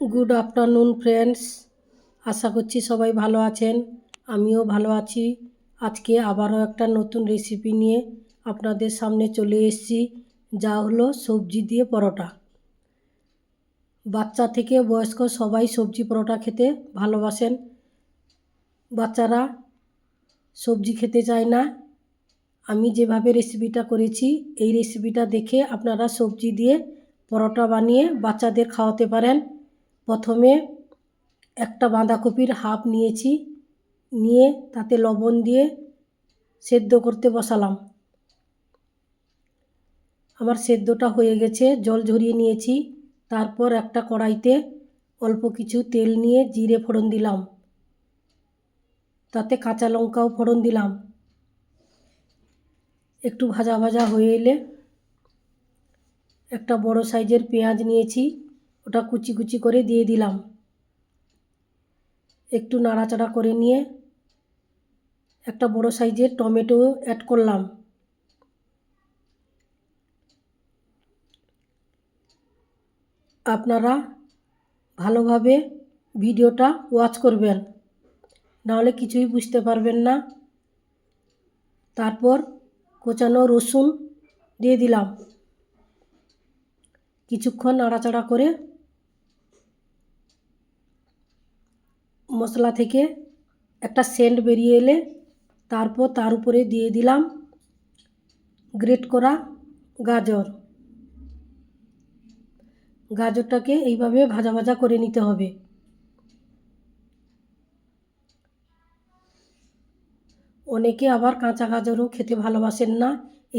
Good afternoon friends আশা করছি সবাই ভালো আছেন। আমিও ভালো আছি। আজকে আবারও একটা নতুন রেসিপি নিয়ে আপনাদের সামনে চলে এসেছি, যা হলো সবজি দিয়ে পরোটা। বাচ্চা থেকে বয়স্ক সবাই সবজি পরোটা খেতে ভালোবাসেন। বাচ্চারা সবজি খেতে চায় না। আমি যেভাবে রেসিপিটা করেছি, এই রেসিপিটা দেখে আপনারা সবজি দিয়ে পরোটা বানিয়ে বাচ্চাদের খাওয়াতে পারেন। প্রথমে একটা বাঁধাকপির হাফ নিয়েছি, নিয়ে তাতে লবণ দিয়ে সেদ্ধ করতে বসালাম। আমার সেদ্ধটা হয়ে গেছে, জল ঝরিয়ে নিয়েছি। তারপর একটা কড়াইতে অল্প কিছু তেল নিয়ে জিরে ফোড়ন দিলাম। তাতে কাঁচা লঙ্কাও ফোড়ন দিলাম। একটু ভাজা ভাজা হয়ে এলে একটা বড় সাইজের পেঁয়াজ নিয়েছি। ওটা কুচি কুচি করে দিয়ে দিলাম। একটু নাড়াচাড়া করে নিয়ে একটা বড় সাইজের টমেটো অ্যাড করলাম। আপনারা ভালোভাবে ভিডিওটা ওয়াচ করবেন, নাহলে কিছুই বুঝতে পারবেন না। তারপর কোচানো রসুন দিয়ে দিলাম। কিছুক্ষণ নাড়াচাড়া করে মশলা থেকে একটা সেন্ট বেরিয়ে এলে তারপর তার উপরে দিয়ে দিলাম গ্রেট করা গাজর। গাজরটাকে এইভাবে ভাজা ভাজা করে নিতে হবে। অনেকে আবার কাঁচা গাজরও খেতে ভালোবাসেন না,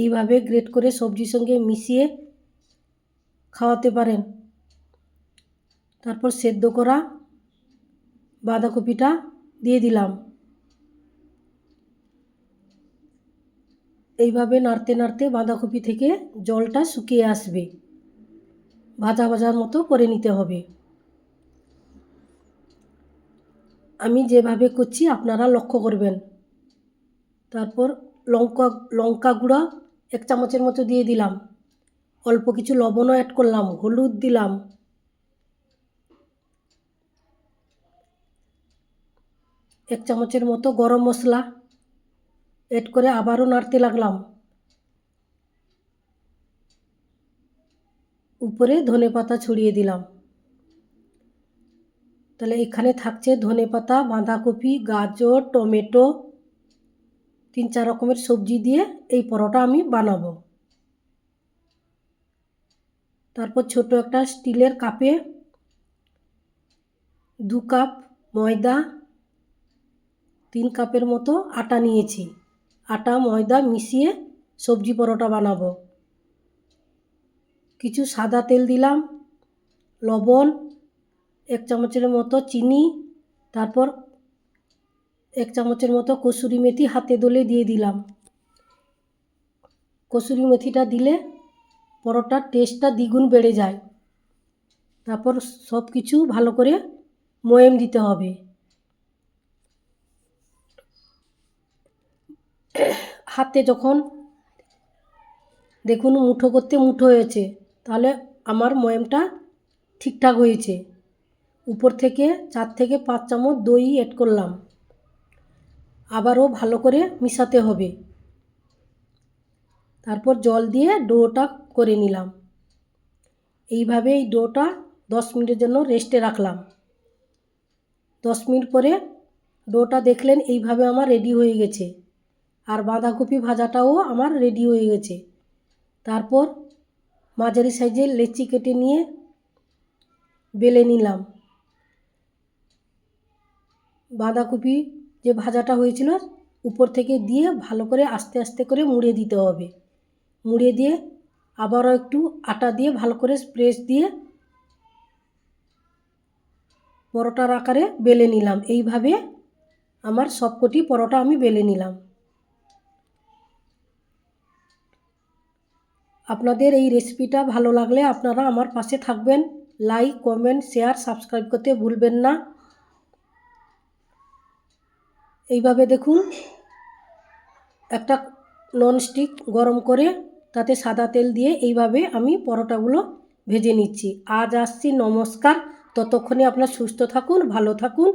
এইভাবে গ্রেট করে সবজির সঙ্গে মিশিয়ে খাওয়াতে পারেন। তারপর সেদ্ধ করা বাঁধাকপিটা দিয়ে দিলাম। এইভাবে নাড়তে নাড়তে বাঁধাকপি থেকে জলটা শুকিয়ে আসবে। ভাজা ভাজার মতো করে নিতে হবে। আমি যেভাবে করছি আপনারা লক্ষ্য করবেন। তারপর লঙ্কা লঙ্কা গুঁড়া এক চামচের মতো দিয়ে দিলাম। অল্প কিছু লবণও অ্যাড করলাম, হলুদ দিলাম। এক চামচের মতো গরম মশলা এড করে আবারও নাড়তে লাগলাম। উপরে ধনে পাতা ছড়িয়ে দিলাম। তাহলে এখানে থাকছে ধনে পাতা, বাঁধাকপি, গাজর, টমেটো, তিন চার রকমের সবজি দিয়ে এই পরোটা আমি বানাবো। তারপর ছোট একটা স্টিলের কাপে দু কাপ ময়দা তিন কাপের মতো আটা নিয়েছি। আটা, ময়দা মিশিয়ে সবজি পরোটা বানাবো। কিছু সাদা তেল দিলাম, লবণ, এক চামচের মতো চিনি, তারপর এক চামচের মতো কসুরি মেথি হাতে দলে দিয়ে দিলাম। কসুরি মেথিটা দিলে পরোটার টেস্টটা দ্বিগুণ বেড়ে যায়। তারপর সব কিছু ভালো করে ময়েম দিতে হবে। হাতে যখন দেখুন মুঠো করতে মুঠো হয়েছে, তাহলে আমার ময়েমটা ঠিকঠাক হয়েছে। উপর থেকে চার থেকে পাঁচ চামচ দই এড করলাম। আবারও ভালো করে মিশাতে হবে। তারপর জল দিয়ে ডোটা করে নিলাম। এইভাবে এই ডোটা দশ মিনিটের জন্য রেস্টে রাখলাম। দশ মিনিট পরে ডোটা দেখলেন এইভাবে আমার রেডি হয়ে গেছে। আর বাঁধাকপি ভাজাটাও আমার রেডি হয়ে গেছে। তারপর মাঝারি সাইজের লেচি কেটে নিয়ে বেলে নিলাম। বাঁধাকপি যে ভাজাটা হয়েছিল, উপর থেকে দিয়ে ভালো করে আস্তে আস্তে করে মুড়ে দিতে হবে। মুড়ে দিয়ে আবারও একটু আটা দিয়ে ভালো করে প্রেস দিয়ে পরোটার আকারে বেলে নিলাম। এইভাবে আমার সবকটি পরোটা আমি বেলে নিলাম। আপনাদের এই রেসিপিটা ভালো লাগলে আপনারা আমার পাশে থাকবেন। লাইক কমেন্ট শেয়ার সাবস্ক্রাইব করতে ভুলবেন না। এইভাবে দেখুন, একটা ননস্টিক গরম করে তাতে সাদা তেল দিয়ে এইভাবে আমি পরোটাগুলো ভেজে নিচ্ছি। আজ আসছি, নমস্কার। ততক্ষণে আপনার সুস্থ থাকুন, ভালো থাকুন।